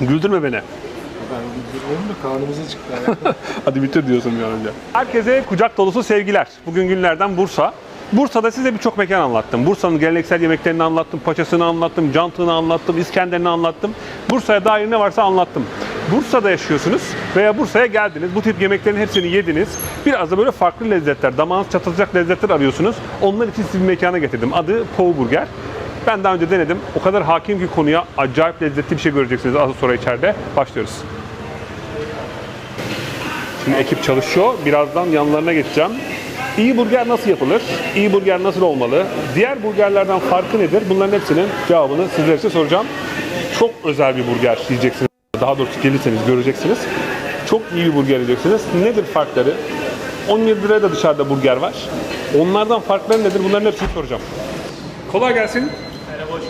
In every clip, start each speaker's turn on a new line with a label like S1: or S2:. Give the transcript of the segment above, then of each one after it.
S1: Güldürme beni.
S2: Ben güldürüyorum da karnımıza çıktı.
S1: Hadi bitir diyorsun bir an önce. Herkese kucak dolusu sevgiler. Bugün günlerden Bursa. Bursa'da size birçok mekan anlattım. Bursa'nın geleneksel yemeklerini anlattım, paçasını anlattım, cantığını anlattım, İskender'ini anlattım. Bursa'ya dair ne varsa anlattım. Bursa'da yaşıyorsunuz veya Bursa'ya geldiniz. Bu tip yemeklerin hepsini yediniz. Biraz da böyle farklı lezzetler, damağınız çatılacak lezzetler arıyorsunuz. Onlar için sizi bir mekana getirdim. Adı Pow Burger. Ben daha önce denedim. O kadar hakim ki konuya acayip lezzetli bir şey göreceksiniz az sonra içeride. Başlıyoruz. Şimdi ekip çalışıyor. Birazdan yanlarına geçeceğim. İyi burger nasıl yapılır? İyi burger nasıl olmalı? Diğer burgerlerden farkı nedir? Bunların hepsinin cevabını sizlere size soracağım. Çok özel bir burger yiyeceksiniz. Daha doğrusu gelirseniz göreceksiniz. Çok iyi bir burger yiyeceksiniz. Nedir farkları? 17 liraya da dışarıda burger var. Onlardan farkları nedir? Bunların hepsini soracağım. Kolay gelsin.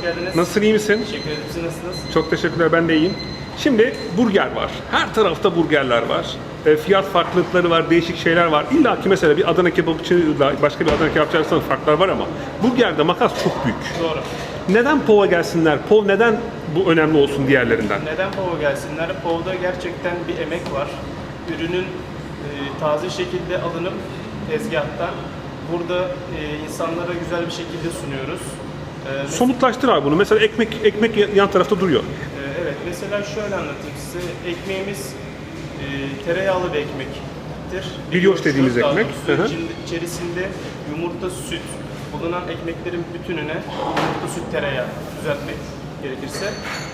S3: Geldiniz.
S1: Nasılsın, iyi misin?
S3: Teşekkür ederim. Siz nasılsınız?
S1: Çok teşekkürler, ben de iyiyim. Şimdi burger var. Her tarafta burgerler var. E, fiyat farklılıkları var, değişik şeyler var. İlla ki mesela bir Adana kebapçıyla başka bir Adana kebapçı arasında farklar var ama burgerde makas çok büyük.
S3: Doğru.
S1: Neden POV'a gelsinler? POV neden bu önemli olsun diğerlerinden?
S3: Neden POV'a gelsinler? POV'da gerçekten bir emek var. Ürünün e, taze şekilde alınıp tezgahtan burada e, insanlara güzel bir şekilde sunuyoruz.
S1: Somutlaştır abi bunu. Mesela ekmek ekmek yan tarafta duruyor.
S3: e, evet, mesela şöyle anlatayım size. Ekmeğimiz e, tereyağlı bir ekmektir.
S1: Brioche dediğimiz
S3: daha
S1: ekmek.
S3: doğrusu.
S1: Hı hı.
S3: İçinde- İçerisinde yumurta, süt bulunan ekmeklerin bütününe yumurta, süt, tereyağı düzeltmek gerekirse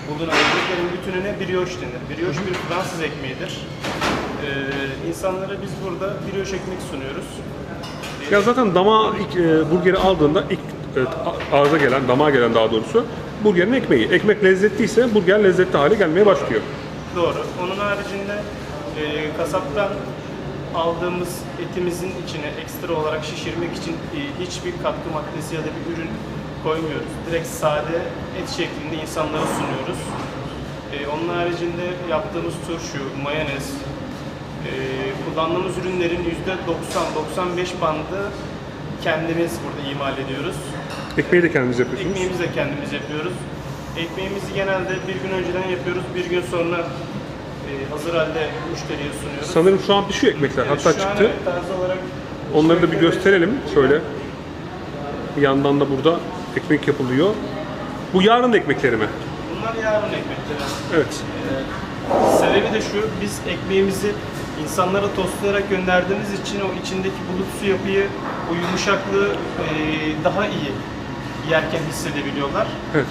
S3: bulunan ekmeklerin bütününe brioche denir. Brioche bir Fransız ekmeğidir. Ee, insanlara biz burada brioche ekmek sunuyoruz.
S1: Ya zaten dama ilk e, burgeri aldığında ilk e, a- ağza gelen, damağa gelen daha doğrusu burgerin ekmeği. Ekmek lezzetliyse burger lezzetli hale gelmeye başlıyor.
S3: Doğru. Onun haricinde e, kasaptan aldığımız etimizin içine ekstra olarak şişirmek için e, hiçbir katkı maddesi ya da bir ürün koymuyoruz. Direkt sade et şeklinde insanlara sunuyoruz. E, onun haricinde yaptığımız turşu, mayonez, e, kullandığımız ürünlerin %90-95 bandı kendimiz burada imal ediyoruz.
S1: Ekmeği de kendiniz yapıyorsunuz.
S3: Ekmeğimizi de kendimiz yapıyoruz. Ekmeğimizi genelde bir gün önceden yapıyoruz. Bir gün sonra e, hazır halde müşteriye sunuyoruz.
S1: Sanırım şu an pişiyor ekmekler.
S3: Evet,
S1: Hatta
S3: şu an
S1: çıktı.
S3: evet, taze olarak
S1: Onları da bir
S3: ekmekleri-
S1: gösterelim şöyle. Bir yandan da burada ekmek yapılıyor. Bu yarın ekmekleri mi?
S3: Bunlar yarın ekmekleri.
S1: Evet.
S3: Sebebi de şu, biz ekmeğimizi insanlara tostlayarak gönderdiğimiz için o içindeki bulutsu yapıyı, o yumuşaklığı e, daha iyi yerken hissedebiliyorlar.
S1: Evet.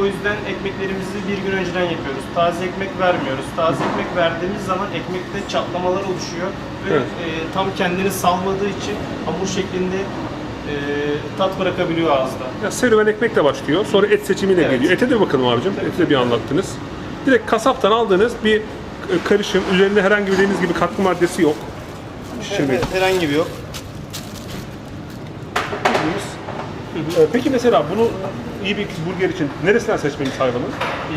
S3: O yüzden ekmeklerimizi bir gün önceden yapıyoruz. Taze ekmek vermiyoruz. Taze ekmek verdiğimiz zaman ekmekte çatlamalar oluşuyor ve
S1: Evet.
S3: e, tam kendini salmadığı için hamur şeklinde e, tat bırakabiliyor ağızda.
S1: Ya serüven ekmekle başlıyor. Sonra et seçimiyle
S3: Evet.
S1: geliyor. Ete de bakalım abicim. Eti de bir anlattınız. Direkt kasaptan aldığınız bir karışım. Üzerinde herhangi bir dediğiniz gibi katkı maddesi yok. Şimdi
S3: Evet, herhangi bir yok.
S1: Ee, Peki mesela bunu iyi bir burger için neresinden seçmeliyiz hayvanı?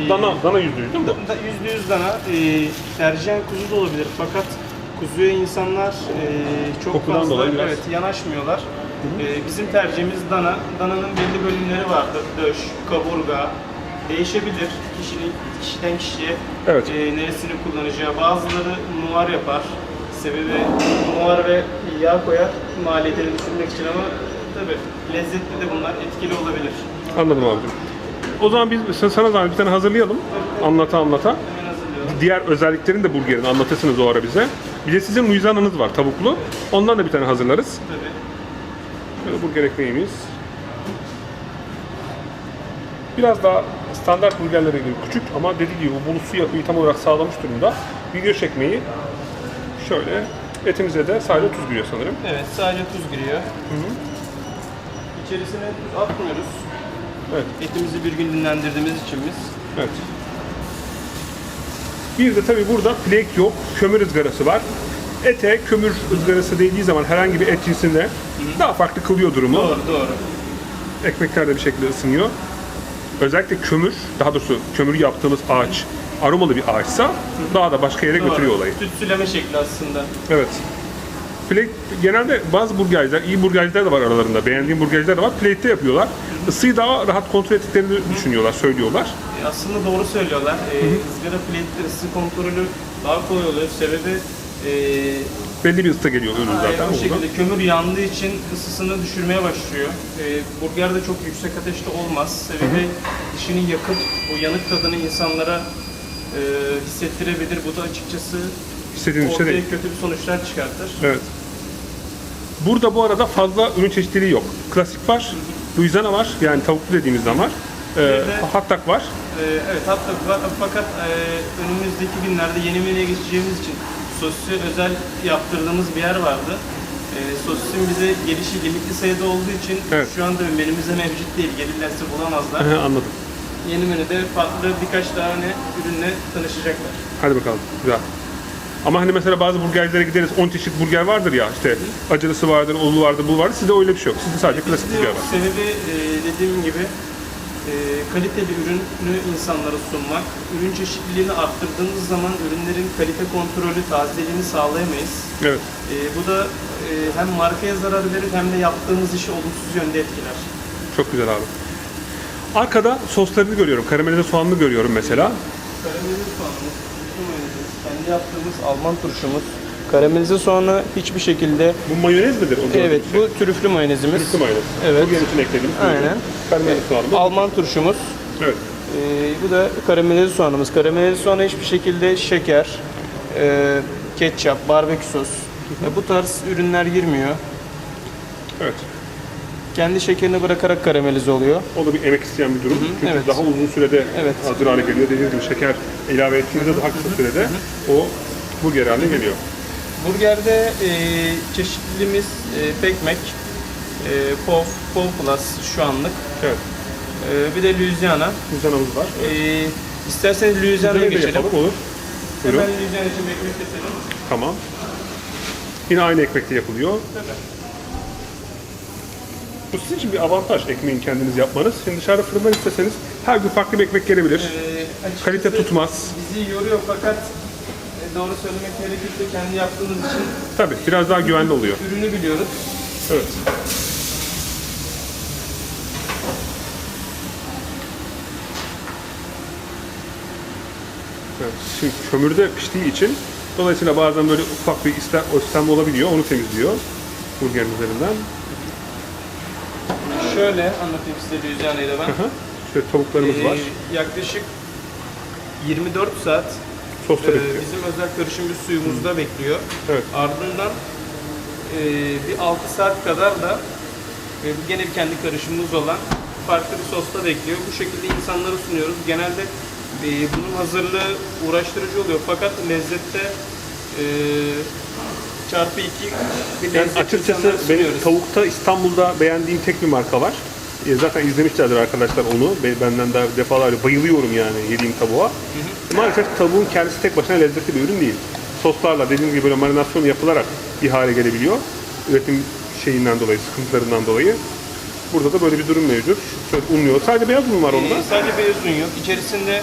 S3: Ee,
S1: Dana, dana yüzlü değil mi?
S3: Da- Yüzde yüz dana. E, tercihen kuzu da olabilir fakat kuzuya insanlar e, çok
S1: Kokudan
S3: fazla
S1: dolayı biraz.
S3: evet yanaşmıyorlar. E, bizim tercihimiz dana. Dananın belli bölümleri vardır. Döş, kaburga değişebilir kişinin kişiden kişiye
S1: Evet.
S3: e, neresini kullanacağı. Bazıları muar yapar. Sebebi muar ve yağ koyar maliyetini düşürmek için ama tabi lezzetli de bunlar etkili olabilir.
S1: Anladım abicim. O zaman biz sen- sana zaman bir tane hazırlayalım. Anlata anlata.
S3: Hemen hazırlıyorum.
S1: Diğer özelliklerini de burgerin anlatırsınız o ara bize. Bir de sizin muizanınız var tavuklu. Ondan da bir tane hazırlarız.
S3: Tabii.
S1: Şöyle burger ekmeğimiz. Biraz daha standart burgerlere göre küçük ama dediği gibi bu bulutsu yapıyı tam olarak sağlamış durumda. Video ekmeği şöyle etimize de sadece tuz giriyor sanırım.
S3: Evet, sadece tuz giriyor. İçerisine tuz atmıyoruz.
S1: Evet.
S3: Etimizi bir gün dinlendirdiğimiz için biz.
S1: Evet. Bir de tabii burada flake yok, kömür ızgarası var. Ete kömür ızgarası değdiği zaman herhangi bir et cinsinde daha farklı kılıyor durumu.
S3: Doğru, doğru.
S1: Ekmekler de bir şekilde ısınıyor. Özellikle kömür, daha doğrusu kömürü yaptığımız ağaç aromalı bir ağaçsa daha da başka yere götürüyor olayı.
S3: Tütsüleme şekli aslında.
S1: Evet. Plate genelde bazı burgerciler, iyi burgerciler de var aralarında. Beğendiğim burgerciler de var. Plate'te yapıyorlar. Isıyı daha rahat kontrol ettiklerini düşünüyorlar, söylüyorlar.
S3: E, Aslında doğru söylüyorlar. E, ızgara plate'de ısı kontrolü daha kolay oluyor. Sebebi e,
S1: Belli bir ısı geliyor ürün zaten.
S3: o şekilde kömür yandığı için ısısını düşürmeye başlıyor. Ee, burger de çok yüksek ateşte olmaz. Sebebi dişini yakıp o yanık tadını insanlara e, hissettirebilir. Bu da açıkçası
S1: İstediğiniz şey
S3: ortaya
S1: değil.
S3: kötü bir sonuçlar çıkartır.
S1: Evet. Burada bu arada fazla ürün çeşitliliği yok. Klasik var, Louisiana var, yani tavuklu dediğimizden var. Ee, hattak var.
S3: Ee, evet hatta fa- fakat e, önümüzdeki günlerde yeni menüye geçeceğimiz için sosisi özel yaptırdığımız bir yer vardı. E, sosisin bize gelişi limitli sayıda olduğu için
S1: Evet.
S3: şu anda menümüzde mevcut değil. Gelirlerse bulamazlar.
S1: Hı, Anladım.
S3: Yeni menüde farklı birkaç tane ürünle tanışacaklar.
S1: Hadi bakalım. Güzel. Ama hani mesela bazı burgercilere gideriz 10 çeşit burger vardır ya işte acılısı vardır, olu vardır, bu vardır. Sizde öyle bir şey yok. Sizde sadece klasik burger var.
S3: Sebebi e, dediğim gibi e, kaliteli ürünü insanlara sunmak. Ürün çeşitliliğini arttırdığımız zaman ürünlerin kalite kontrolü, tazeliğini sağlayamayız.
S1: Evet.
S3: E, bu da e, hem markaya zarar verir hem de yaptığımız işi olumsuz yönde etkiler.
S1: Çok güzel abi. Arkada soslarını görüyorum. Karamelize soğanlı görüyorum mesela.
S3: Karamelize mayonezimiz, kendi yaptığımız Alman turşumuz. Karamelize soğanı hiçbir şekilde
S1: Bu mayonez midir? O
S3: Evet
S1: gördüğünüz
S3: bu trüflü mayonezimiz.
S1: Türkçü mayonez.
S3: Evet.
S1: Bugün için eklediğimiz.
S3: Aynen.
S1: Karamelize soğanlı.
S3: Alman turşumuz.
S1: Evet.
S3: Ee, bu da karamelize soğanımız. Karamelize soğana hiçbir şekilde şeker, e, ketçap, barbekü sos e, bu tarz ürünler girmiyor.
S1: Evet.
S3: Kendi şekerini bırakarak karamelize oluyor.
S1: O da bir emek isteyen bir durum. Çünkü
S3: evet.
S1: daha uzun sürede
S3: Evet.
S1: hazır hale geliyor. Dediğiniz gibi şeker ilave ettiğinizde daha kısa sürede o burger haline geliyor.
S3: Burgerde e, çeşitliliğimiz e, pekmek, e, POV, POV Plus şu anlık.
S1: Evet.
S3: E, bir de Louisiana.
S1: Kuzenamız var.
S3: E, isterseniz Louisiana'ya geçelim.
S1: yapalım olur. Buyurun.
S3: Hemen Louisiana için bir ekmek keselim.
S1: Tamam. Yine aynı ekmekte yapılıyor.
S3: Tabii.
S1: Bu sizin için bir avantaj ekmeğin kendiniz yapmanız. Şimdi dışarıda fırından isteseniz her gün farklı bir ekmek gelebilir.
S3: Ee,
S1: Kalite tutmaz.
S3: Bizi yoruyor fakat e, doğru söylemek gerekirse kendi yaptığımız için
S1: Tabii biraz daha güvenli oluyor.
S3: ürünü biliyoruz.
S1: Evet. Evet, Şimdi kömürde piştiği için dolayısıyla bazen böyle ufak bir istem olabiliyor. Onu temizliyor burgerin üzerinden.
S3: Şöyle anlatayım size Louisiana'yı da ben.
S1: Şöyle tavuklarımız var.
S3: Ee, yaklaşık 24 saat
S1: Sosta bekliyor.
S3: bizim özel karışım bir suyumuzda bekliyor.
S1: Evet.
S3: Ardından e, bir 6 saat kadar da e, gene bir kendi karışımımız olan farklı bir sosta bekliyor. Bu şekilde insanlara sunuyoruz. Genelde e, bunun hazırlığı uğraştırıcı oluyor fakat lezzette e, çarpı iki bir
S1: Yani açıkçası benim tavukta İstanbul'da beğendiğim tek bir marka var. E, Zaten izlemişlerdir arkadaşlar onu. Be- Benden daha defalarca bayılıyorum yani yediğim tavuğa. Maalesef tavuğun kendisi tek başına lezzetli bir ürün değil. Soslarla dediğim gibi böyle marinasyon yapılarak bir hale gelebiliyor. Üretim şeyinden dolayı, sıkıntılarından dolayı. Burada da böyle bir durum mevcut. Şöyle unluyor. Sadece beyaz un var onda.
S3: Ee, sadece beyaz un yok. İçerisinde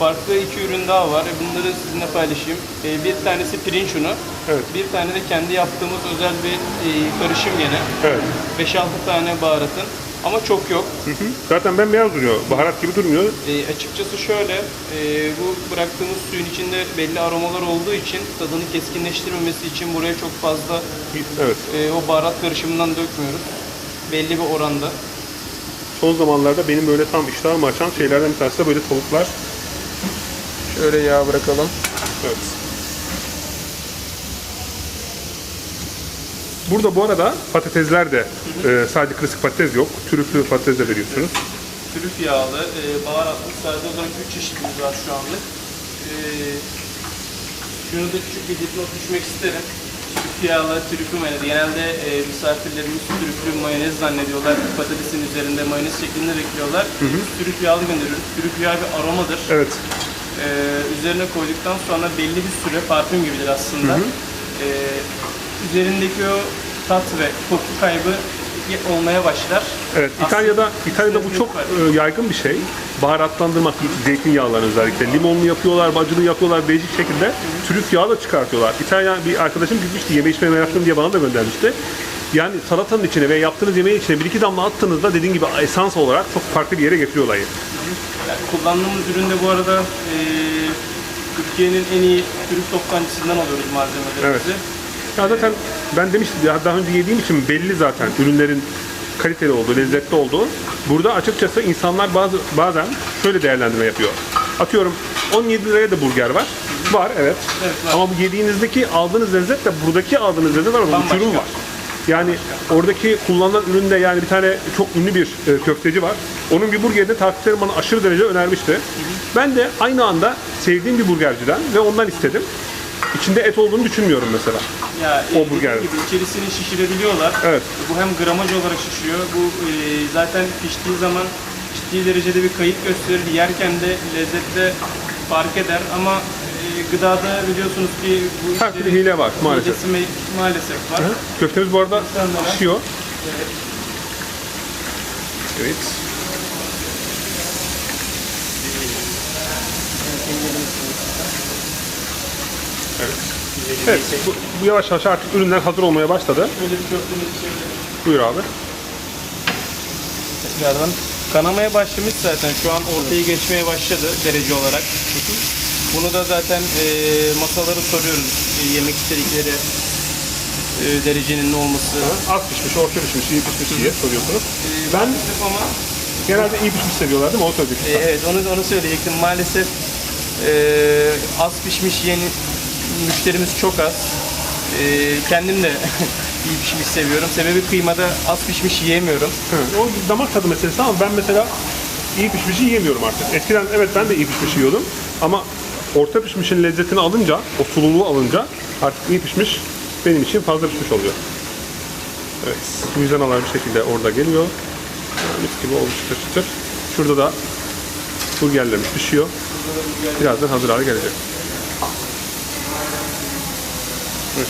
S3: farklı iki ürün daha var. Bunları sizinle paylaşayım. Ee, bir tanesi pirinç unu.
S1: Evet.
S3: Bir tane de kendi yaptığımız özel bir e, karışım gene.
S1: Evet.
S3: 5-6 tane baharatın. Ama çok yok.
S1: Hı hı. Zaten bembeyaz duruyor. Baharat gibi durmuyor.
S3: E, açıkçası şöyle, e, bu bıraktığımız suyun içinde belli aromalar olduğu için tadını keskinleştirmemesi için buraya çok fazla
S1: Evet.
S3: e, o baharat karışımından dökmüyoruz. Belli bir oranda.
S1: Son zamanlarda benim böyle tam iştahımı açan şeylerden bir tanesi de böyle tavuklar.
S3: Şöyle yağ bırakalım.
S1: Evet. Burada bu arada patatesler de e, sadece klasik patates yok. Trüflü patates de veriyorsunuz.
S3: Trüf yağlı, e, baharatlı sade olarak 3 çeşitimiz var şu anlık. E, şunu da küçük bir dipnot düşmek isterim. Trüf yağlı, trüflü mayonez. Genelde e, misafirlerimiz trüflü mayonez zannediyorlar. Patatesin üzerinde mayonez şeklinde bekliyorlar. Biz trüf yağlı gönderiyoruz. Trüf yağı bir aromadır.
S1: Evet.
S3: E, üzerine koyduktan sonra belli bir süre parfüm gibidir aslında. E, üzerindeki o tat ve koku kaybı olmaya başlar.
S1: Evet,
S3: Aslında
S1: İtalya'da İtalya'da bu çok
S3: var.
S1: e, yaygın bir şey. baharatlandırmak, zeytinyağlarını özellikle. Limonlu yapıyorlar, bacılı yapıyorlar, değişik şekilde trüf yağı da çıkartıyorlar. İtalyan bir arkadaşım gitmişti, yeme içmeye meraklıyım diye bana da göndermişti. Yani salatanın içine ve yaptığınız yemeğin içine bir iki damla attığınızda dediğin gibi esans olarak çok farklı bir yere getiriyor olayı.
S3: Yani kullandığımız üründe bu arada e, Türkiye'nin en iyi trüf toptancısından alıyoruz malzemelerimizi.
S1: Ya zaten ben demiştim ya daha önce yediğim için belli zaten ürünlerin kaliteli olduğu, lezzetli olduğu. Burada açıkçası insanlar bazı bazen şöyle değerlendirme yapıyor. Atıyorum 17 liraya da burger var. Var evet.
S3: Evet, var.
S1: Ama bu yediğinizdeki aldığınız lezzetle buradaki aldığınız lezzet var.
S3: Bambaşka.
S1: Uçurum var. Yani oradaki kullanılan üründe yani bir tane çok ünlü bir e, köfteci var. Onun bir burgerini takipçilerim bana aşırı derece önermişti. Ben de aynı anda sevdiğim bir burgerciden ve ondan istedim. İçinde et olduğunu düşünmüyorum mesela.
S3: Ya,
S1: O
S3: e, dediğim
S1: burger.
S3: gibi içerisini şişirebiliyorlar.
S1: Evet.
S3: Bu hem gramaj olarak şişiyor. Bu e, zaten piştiği zaman ciddi derecede bir kayıp gösterir. Yerken de lezzette fark eder ama e, gıdada biliyorsunuz ki bu
S1: bir
S3: işlerin
S1: hile var maalesef.
S3: hilesi maalesef var.
S1: Köftemiz bu arada
S3: ver.
S1: pişiyor. Evet. Evet. Evet, bu, bu yavaş yavaş artık ürünler hazır olmaya başladı.
S3: Böyle bir köftemiz şöyle
S1: Buyur abi.
S3: tekrardan kanamaya başlamış zaten. Şu an ortaya geçmeye başladı derece olarak. Bunu da zaten e, masaları soruyoruz. E, yemek istedikleri e, derecenin ne olması.
S1: Az pişmiş, orta pişmiş, iyi pişmiş diye soruyorsunuz.
S3: E,
S1: Ben
S3: ama
S1: genelde iyi pişmiş seviyorlar değil mi? O söyleyecek.
S3: e, evet onu onu söyleyecektim. Maalesef e, az pişmiş yeni müşterimiz çok az. E, kendim de iyi pişmiş seviyorum. Sebebi kıymada az pişmiş yiyemiyorum.
S1: Hı, O damak tadı meselesi ama ben mesela iyi pişmişi yiyemiyorum artık. Eskiden evet ben de iyi pişmiş yiyordum ama orta pişmişin lezzetini alınca, o sululuğu alınca artık iyi pişmiş benim için fazla pişmiş oluyor. Evet, müjdenalar bir şekilde orada geliyor. Mis gibi olmuş çıtır çıtır. Şurada da burgerlerimiz pişiyor. Birazdan hazır hale gelecek. Evet.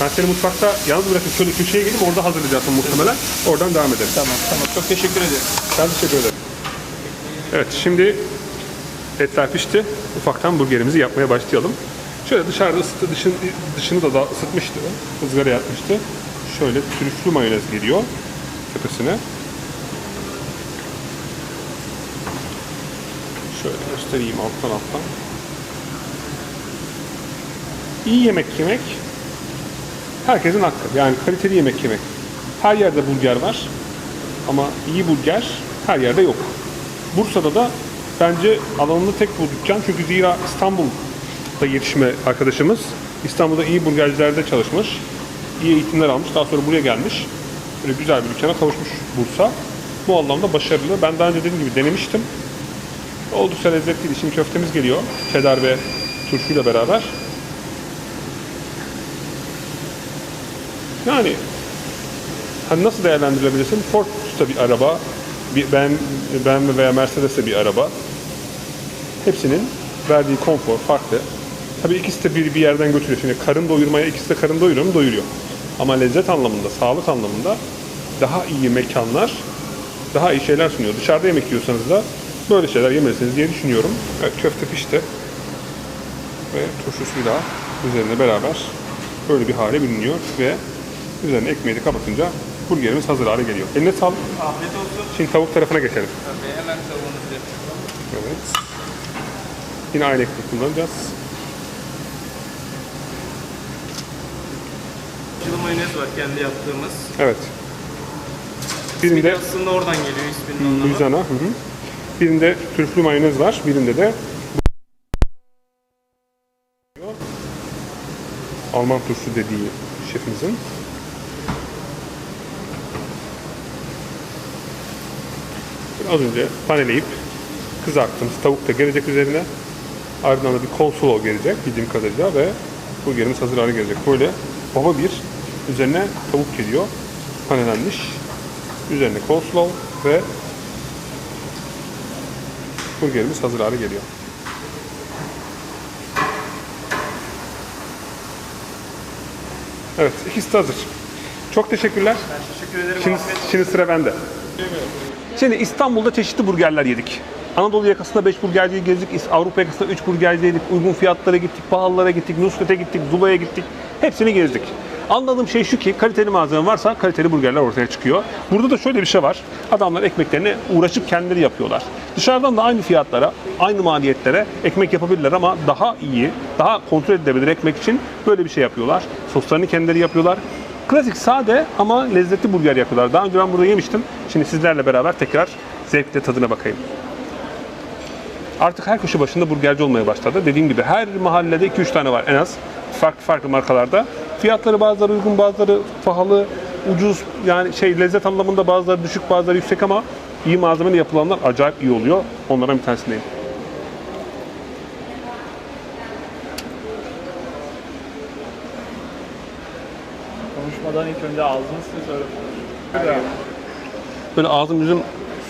S1: Ben seni mutfakta yalnız bırakıp şöyle köşeye gelip orada hazırlayacaksın muhtemelen. Oradan devam edelim.
S3: Tamam tamam. Çok teşekkür ederim.
S1: Ben teşekkür ederim. Evet şimdi etler pişti. Ufaktan burgerimizi yapmaya başlayalım. Şöyle dışarıda ısıttı, dışın, dışını da, da ısıtmıştı. ızgara yapmıştı. Şöyle trüflü mayonez geliyor tepesine. Şöyle göstereyim alttan alttan. İyi yemek yemek herkesin hakkı. Yani kaliteli yemek yemek. Her yerde burger var. Ama iyi burger her yerde yok. Bursa'da da bence alanında tek bu dükkan. Çünkü zira İstanbul'da yetişme arkadaşımız. İstanbul'da iyi burgercilerde çalışmış. iyi eğitimler almış. Daha sonra buraya gelmiş. Böyle güzel bir dükkana kavuşmuş Bursa. Bu anlamda başarılı. Ben daha önce dediğim gibi denemiştim. Oldukça lezzetliydi. Şimdi köftemiz geliyor. Cheddar ve turşuyla beraber. Yani Hani nasıl değerlendirilebilirsin? Ford da bir araba, bir ben, ben veya Mercedes de bir araba. Hepsinin verdiği konfor farklı. Tabii ikisi de bir, bir yerden götürüyor. Şimdi karın doyurmaya ikisi de karın doyuruyor mu? Doyuruyor. Ama lezzet anlamında, sağlık anlamında daha iyi mekanlar, daha iyi şeyler sunuyor. Dışarıda yemek yiyorsanız da böyle şeyler yemelisiniz diye düşünüyorum. Evet, köfte pişti. Ve turşusuyla üzerine beraber böyle bir hale bürünüyor ve üzerine ekmeği de kapatınca burgerimiz hazır hale geliyor. Eline sağlık.
S3: Afiyet olsun.
S1: Şimdi tavuk tarafına geçelim.
S3: Tabii hemen tavuğunuzu
S1: Evet. Yine aynı ekmek kullanacağız.
S3: Acılı mayonez var kendi yaptığımız.
S1: Evet.
S3: Bir
S1: Birinde
S3: aslında oradan geliyor isminin anlamı.
S1: Louisiana, hı hı. Birinde trüflü mayonez var, birinde de Alman turşu dediği şefimizin. Az önce paneleyip kızarttığımız tavuk da gelecek üzerine. Ardından da bir konsolo gelecek bildiğim kadarıyla ve burgerimiz hazır hale gelecek. Böyle baba bir üzerine tavuk geliyor. Panelenmiş. Üzerine coleslaw ve burgerimiz hazır hale geliyor. Evet, ikisi de hazır. Çok teşekkürler.
S3: Teşekkür ederim.
S1: Şimdi, şimdi sıra bende. Şimdi İstanbul'da çeşitli burgerler yedik. Anadolu yakasında 5 burgerciyi gezdik, Avrupa yakasında 3 burgerci yedik, uygun fiyatlara gittik, pahalılara gittik, Nusret'e gittik, Zula'ya gittik. Hepsini gezdik. Anladığım şey şu ki kaliteli malzeme varsa kaliteli burgerler ortaya çıkıyor. Burada da şöyle bir şey var. Adamlar ekmeklerini uğraşıp kendileri yapıyorlar. Dışarıdan da aynı fiyatlara, aynı maliyetlere ekmek yapabilirler ama daha iyi, daha kontrol edilebilir ekmek için böyle bir şey yapıyorlar. Soslarını kendileri yapıyorlar. Klasik sade ama lezzetli burger yapıyorlar. Daha önce ben burada yemiştim. Şimdi sizlerle beraber tekrar zevkle tadına bakayım. Artık her köşe başında burgerci olmaya başladı. Dediğim gibi her mahallede 2-3 tane var en az. Farklı farklı markalarda. Fiyatları bazıları uygun, bazıları pahalı, ucuz. Yani şey lezzet anlamında bazıları düşük, bazıları yüksek ama iyi malzemeyle yapılanlar acayip iyi oluyor. Onlardan bir tanesindeyim.
S4: Konuşmadan ilk önce ağzını siz öyle.
S1: Böyle ağzım yüzüm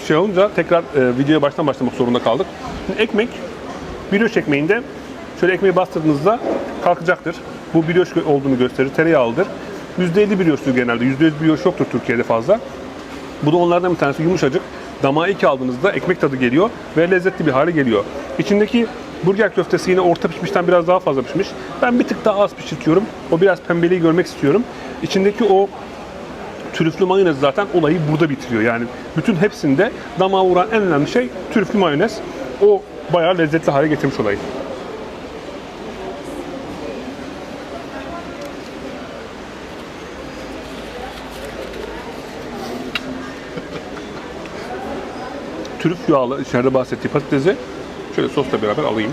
S1: şey olunca tekrar e, videoya baştan başlamak zorunda kaldık. Şimdi ekmek, brioş ekmeğinde şöyle ekmeği bastırdığınızda kalkacaktır. Bu brioş olduğunu gösterir, tereyağlıdır. %50 brioştur genelde, %100 brioş yoktur Türkiye'de fazla. Bu da onlardan bir tanesi yumuşacık. Damağa ilk aldığınızda ekmek tadı geliyor ve lezzetli bir hale geliyor. İçindeki burger köftesi yine orta pişmişten biraz daha fazla pişmiş. Ben bir tık daha az pişirtiyorum. O biraz pembeliği görmek istiyorum. İçindeki o trüflü mayonez zaten olayı burada bitiriyor. Yani bütün hepsinde damağa vuran en önemli şey trüflü mayonez. O bayağı lezzetli hale getirmiş olayı. Trüf yağlı içeride bahsettiği patatesi şöyle sosla beraber alayım.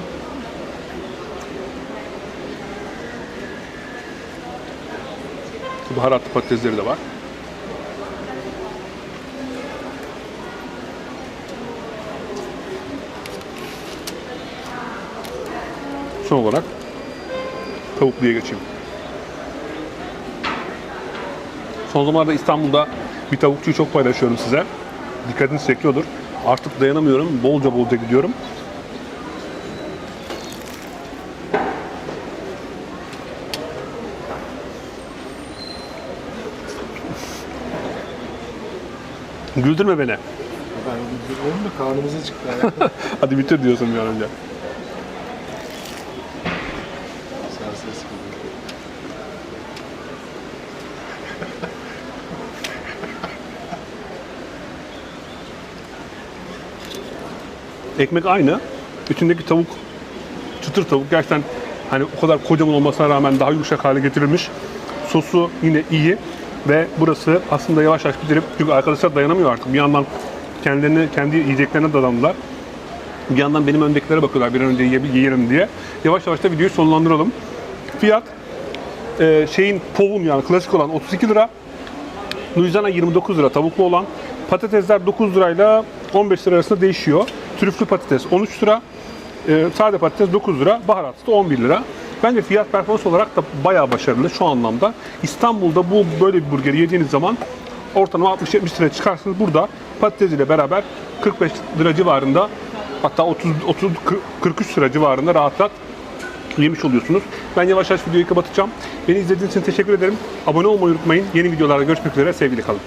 S1: Baharatlı patatesleri de var. Son olarak tavukluya geçeyim. Son zamanlarda İstanbul'da bir tavukçuyu çok paylaşıyorum size. Dikkatinizi çekiyordur. Artık dayanamıyorum. Bolca bolca gidiyorum. Güldürme beni.
S2: Ben güldürüyorum da karnımıza çıktı.
S1: Hadi bitir diyorsun bir an önce.
S2: Serses gibi.
S1: Ekmek aynı. İçindeki tavuk, çıtır tavuk gerçekten hani o kadar kocaman olmasına rağmen daha yumuşak hale getirilmiş. Sosu yine iyi ve burası aslında yavaş yavaş bitirip çünkü arkadaşlar dayanamıyor artık. Bir yandan kendilerini, kendi yiyeceklerine dadandılar. Bir yandan benim öndekilere bakıyorlar bir an önce yiye- yiyelim diye. Yavaş yavaş da videoyu sonlandıralım. Fiyat e, şeyin povun yani klasik olan 32 lira. Louisiana 29 lira tavuklu olan. Patatesler 9 lirayla 15 lira arasında değişiyor. Trüflü patates 13 lira. e, sade patates 9 lira. Baharatsız da 11 lira. Bence fiyat performans olarak da bayağı başarılı şu anlamda. İstanbul'da bu böyle bir burgeri yediğiniz zaman ortalama 60-70 lira çıkarsınız. Burada patates ile beraber 45 lira civarında hatta 30 30 43 lira civarında rahat rahat yemiş oluyorsunuz. Ben yavaş yavaş videoyu kapatacağım. Beni izlediğiniz için teşekkür ederim. Abone olmayı unutmayın. Yeni videolarda görüşmek üzere. Sevgili kalın.